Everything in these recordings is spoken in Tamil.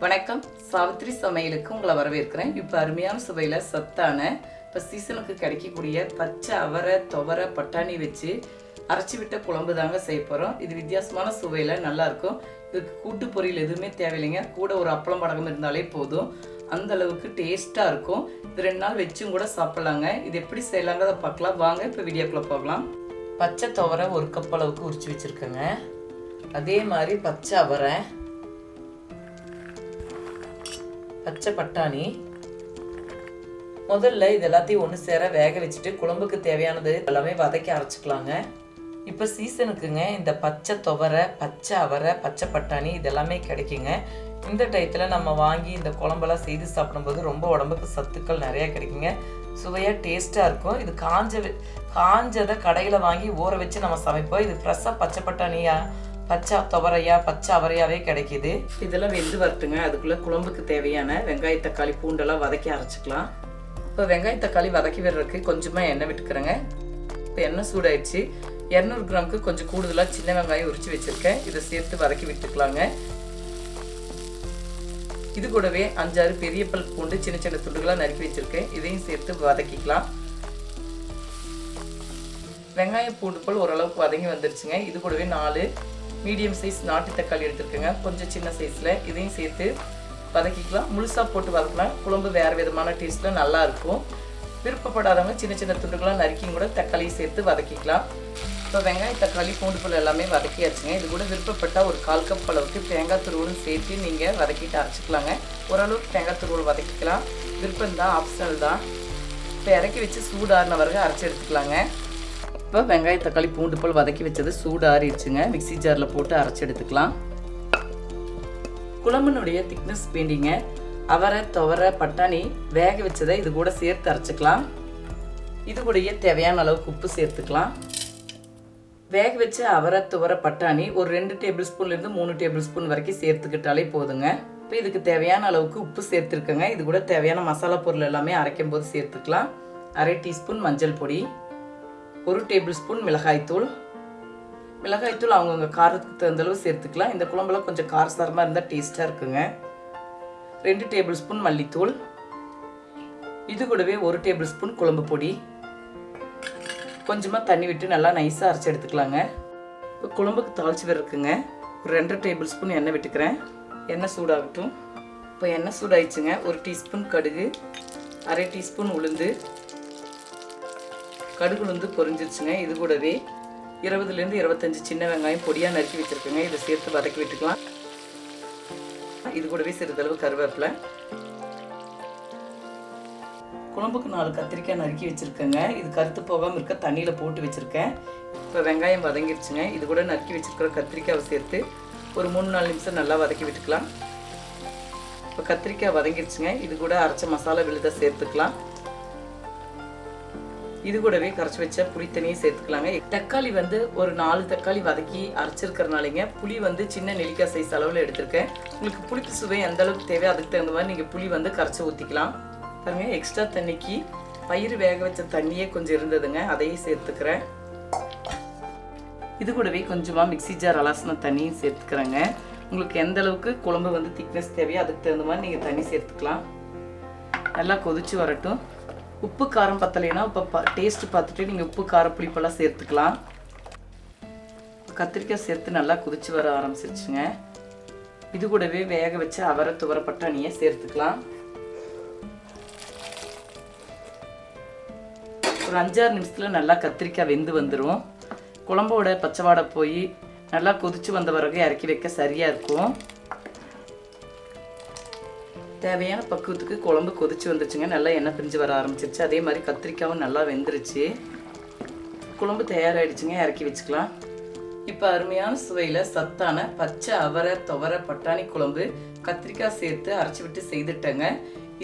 வணக்கம். சாவித்ரி சமையலுக்கு உங்களை வரவேற்கிறேன். இப்போ அருமையான சுவையில் சத்தான இப்போ சீசனுக்கு கிடைக்கக்கூடிய பச்சை அவரை துவரை பட்டாணி வச்சு அரைச்சி விட்ட குழம்பு தாங்க செய்ய போகிறோம் இது வித்தியாசமான சுவையில் நல்லாயிருக்கும். இதுக்கு கூட்டு பொரியல் எதுவுமே தேவையில்லைங்க. கூட ஒரு அப்பளம் படகம் இருந்தாலே போதும். அந்த அளவுக்கு டேஸ்ட்டாக இருக்கும். இது ரெண்டு நாள் வச்சும் கூட சாப்பிட்லாங்க. இது எப்படி செய்யலாங்கிறத பார்க்கலாம். வாங்க இப்போ வீடியோக்குள்ளே போகலாம். பச்சை துவரை ஒரு கப் அளவுக்கு உரிச்சு வச்சுருக்கேங்க. அதே மாதிரி பச்சை அவரை பச்சை பட்டாணி. முதல்ல இது எல்லாத்தையும் ஒன்று சேர வேக வச்சுட்டு குழம்புக்கு தேவையானது எல்லாமே வதக்கி அரைச்சிக்கலாங்க. இப்போ சீசனுக்குங்க இந்த பச்சை துவரை பச்சை அவரை பச்சை பட்டாணி இதெல்லாமே கிடைக்குங்க. இந்த டயத்தில் நம்ம வாங்கி இந்த குழம்பெல்லாம் செய்து சாப்பிடும்போது ரொம்ப உடம்புக்கு சத்துக்கள் நிறையா கிடைக்குங்க. சுவையாக டேஸ்ட்டாக இருக்கும். இது காஞ்ச வி- காஞ்சதை கடையில் வாங்கி ஊற வச்சு நம்ம சமைப்போம். இது ஃப்ரெஷ்ஷாக பச்சை பட்டாணியாக பச்சை துவரையா பச்சை அவரையாவே கிடைக்குது. இதெல்லாம் வெந்து வரட்டுங்க. அதுக்குள்ளே குழம்புக்கு தேவையான வெங்காய தக்காளி பூண்டெல்லாம் வதக்கி அரைச்சிக்கலாம். இப்போ வெங்காய தக்காளி வதக்கி விடுறதுக்கு கொஞ்சமாக எண்ணெய் விட்டுக்கிறேங்க. இப்போ எண்ணெய் சூடாயிடுச்சு. இரநூறு கிராமுக்கு கொஞ்சம் கூடுதலாக சின்ன வெங்காயம் உரிச்சு வச்சுருக்கேன். இதை சேர்த்து வதக்கி விட்டுக்கலாங்க. இது கூடவே அஞ்சாறு பெரிய பல் பூண்டு சின்ன சின்ன துண்டுகளாக நறுக்கி வச்சுருக்கேன். இதையும் சேர்த்து வதக்கிக்கலாம். வெங்காயம் பூண்டு போல் ஓரளவுக்கு வதங்கி வந்துருச்சுங்க. இது கூடவே நாலு மீடியம் சைஸ் நாட்டு தக்காளி எடுத்துருக்கேங்க. கொஞ்சம் சின்ன சைஸில் இதையும் சேர்த்து வதக்கிக்கலாம். முழுசாக போட்டு வதக்கலாம் குழம்பு வேறு விதமான டேஸ்ட்டில் நல்லாயிருக்கும் விருப்பப்படாதவங்க சின்ன சின்ன துண்டுகளாக நறுக்கியும் கூட தக்காளியை சேர்த்து வதக்கிக்கலாம். இப்போ வெங்காயம் தக்காளி பூண்டு எல்லாமே வதக்கியாச்சுங்க. இது கூட விருப்பப்பட்டால் ஒரு கால் கப் அளவுக்கு தேங்காய் துருவலும் சேர்த்து நீங்கள் வதக்கிட்டு அரைச்சிக்கலாங்க. ஓரளவுக்கு தேங்காய் துருவல் வதக்கிக்கலாம். விருப்பம் தான் ஆப்ஷனல் தான். இப்போ இறக்கி வச்சு சூடான வரைக்கும் அரைச்சி எடுத்துக்கலாங்க. இப்போ வெங்காய தக்காளி பூண்டு போல் வதக்கி வச்சது சூடாறிடுச்சுங்க மிக்ஸி ஜாரில் போட்டு அரைச்சி எடுத்துக்கலாம். குழம்புனுடைய திக்னஸ் வேண்டிங்க. அவரை துவரை பட்டாணி வேக வச்சதை இது கூட சேர்த்து அரைச்சிக்கலாம். இது கூடயே தேவையான அளவுக்கு உப்பு சேர்த்துக்கலாம். வேக வச்ச அவரை துவரை பட்டாணி ஒரு ரெண்டு டேபிள் ஸ்பூன்லேருந்து மூணு டேபிள் ஸ்பூன் வரைக்கும் சேர்த்துக்கிட்டாலே போதுங்க. இப்போ இதுக்கு தேவையான அளவுக்கு உப்பு சேர்த்துருக்கேங்க. இது கூட தேவையான மசாலா பொருள் எல்லாமே அரைக்கும் போது சேர்த்துக்கலாம். அரை டீஸ்பூன் மஞ்சள் பொடி. ஒரு டேபிள் ஸ்பூன் மிளகாய்த்தூள் மிளகாய்த்தூள் அவங்கவுங்க காரத்துக்கு தகுந்தளவு சேர்த்துக்கலாம். இந்த குழம்புல கொஞ்சம் காரசாரமாக இருந்தால் டேஸ்ட்டாக இருக்குங்க. ரெண்டு டேபிள் ஸ்பூன் மல்லித்தூள். இது கூடவே ஒரு டேபிள் ஸ்பூன் குழம்பு பொடி. கொஞ்சமாக தண்ணி விட்டு நல்லா நைஸாக அரைச்சி எடுத்துக்கலாங்க. இப்போ குழம்புக்கு தாளிச்சு இருக்குங்க. ஒரு ரெண்டரை டேபிள் ஸ்பூன் எண்ணெய் விட்டுக்கிறேன். எண்ணெய் சூடாகட்டும். இப்போ எண்ணெய் சூடாயிடுச்சுங்க. ஒரு டீஸ்பூன் கடுகு. அரை டீஸ்பூன் உளுந்து. கடுகு வந்து பொரிஞ்சிருச்சுங்க. இது கூடவே இருபதுலேருந்து இருபத்தஞ்சி சின்ன வெங்காயம் பொடியாக நறுக்கி வச்சுருக்கேங்க. இதை சேர்த்து வதக்கி விட்டுக்கலாம். இது கூடவே சிறிதளவு கருவேப்பிலை. குழம்புக்கு நாலு கத்திரிக்காய் நறுக்கி வச்சுருக்கேங்க. இது கருத்து போகாமல் இருக்க தண்ணியில் போட்டு வச்சுருக்கேன். இப்போ வெங்காயம் வதங்கிருச்சுங்க. இது கூட நறுக்கி வச்சுருக்கிற கத்திரிக்காவை சேர்த்து ஒரு மூணு நாலு நிமிஷம் நல்லா வதக்கி விட்டுக்கலாம். இப்போ கத்திரிக்காய் வதங்கிருச்சுங்க. இது கூட அரைச்ச மசாலா விழுத சேர்த்துக்கலாம். இது கூடவே கரைச்சி வச்ச புளி தண்ணியை சேர்த்துக்கலாங்க தக்காளி வந்து ஒரு நாலு தக்காளி வதக்கி அரைச்சிருக்கிறனாலங்க புளி வந்து சின்ன நெல்லிக்காய் சைஸ் அளவில் எடுத்திருக்கேன். உங்களுக்கு புளிப்பு சுவை எந்த அளவுக்கு தேவையோ அதுக்கு தகுந்த மாதிரி நீங்கள் புளி வந்து கரைச்சி ஊற்றிக்கலாம் பாருங்க எக்ஸ்ட்ரா தண்ணிக்கு பயிர் வேக வச்ச தண்ணியே கொஞ்சம் இருந்ததுங்க அதையும் சேர்த்துக்கிறேன். இது கூடவே கொஞ்சமாக மிக்ஸி ஜார் அலசின தண்ணியும் சேர்த்துக்கிறேங்க. உங்களுக்கு எந்த அளவுக்கு குழம்பு வந்து திக்னஸ் தேவையோ அதுக்கு தகுந்த மாதிரி நீங்கள் தண்ணி சேர்த்துக்கலாம். நல்லா கொதிச்சு வரட்டும். உப்பு காரம் பத்தலைன்னா இப்போ டேஸ்ட்டு டேஸ்ட் பார்த்துட்டு நீங்கள் உப்பு கார புளிப்பெல்லாம் சேர்த்துக்கலாம். கத்திரிக்காய் சேர்த்து நல்லா குதிச்சு வர ஆரம்பிச்சிருச்சுங்க. இது கூடவே வேக வச்சு அவரை துவர பட்டாணியை சேர்த்துக்கலாம். ஒரு அஞ்சாறு நிமிஷத்தில் நல்லா கத்திரிக்காய் வெந்து வந்துடும் குழம்போட பச்சைவாடை போய் நல்லா கொதிச்சு வந்த பிறகு இறக்கி வைக்க சரியாக இருக்கும். தேவையான பக்குவத்துக்கு குழம்பு கொதிச்சு வந்துச்சுங்க. நல்லா எண்ணெய் பிரிஞ்சு வர ஆரம்பிச்சிருச்சு. அதே மாதிரி கத்திரிக்காவும் நல்லா வெந்துருச்சு. குழம்பு தயாராகிடுச்சுங்க இறக்கி வச்சுக்கலாம். இப்போ அருமையான சுவையில் சத்தான பச்சை அவரை துவர பட்டாணி குழம்பு கத்திரிக்காய் சேர்த்து அரைச்சி விட்டு செய்துட்டேங்க.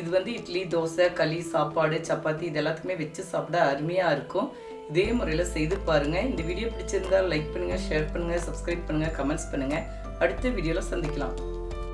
இது வந்து இட்லி தோசை களி சாப்பாடு சப்பாத்தி இது எல்லாத்துக்குமே வச்சு சாப்பிட அருமையாக இருக்கும். இதே முறையில் செய்து பாருங்கள் இந்த வீடியோ பிடிச்சிருந்தா லைக் பண்ணுங்கள் ஷேர் பண்ணுங்கள் சப்ஸ்கிரைப் பண்ணுங்கள் கமெண்ட்ஸ் பண்ணுங்கள் அடுத்த வீடியோவில் சந்திக்கலாம்.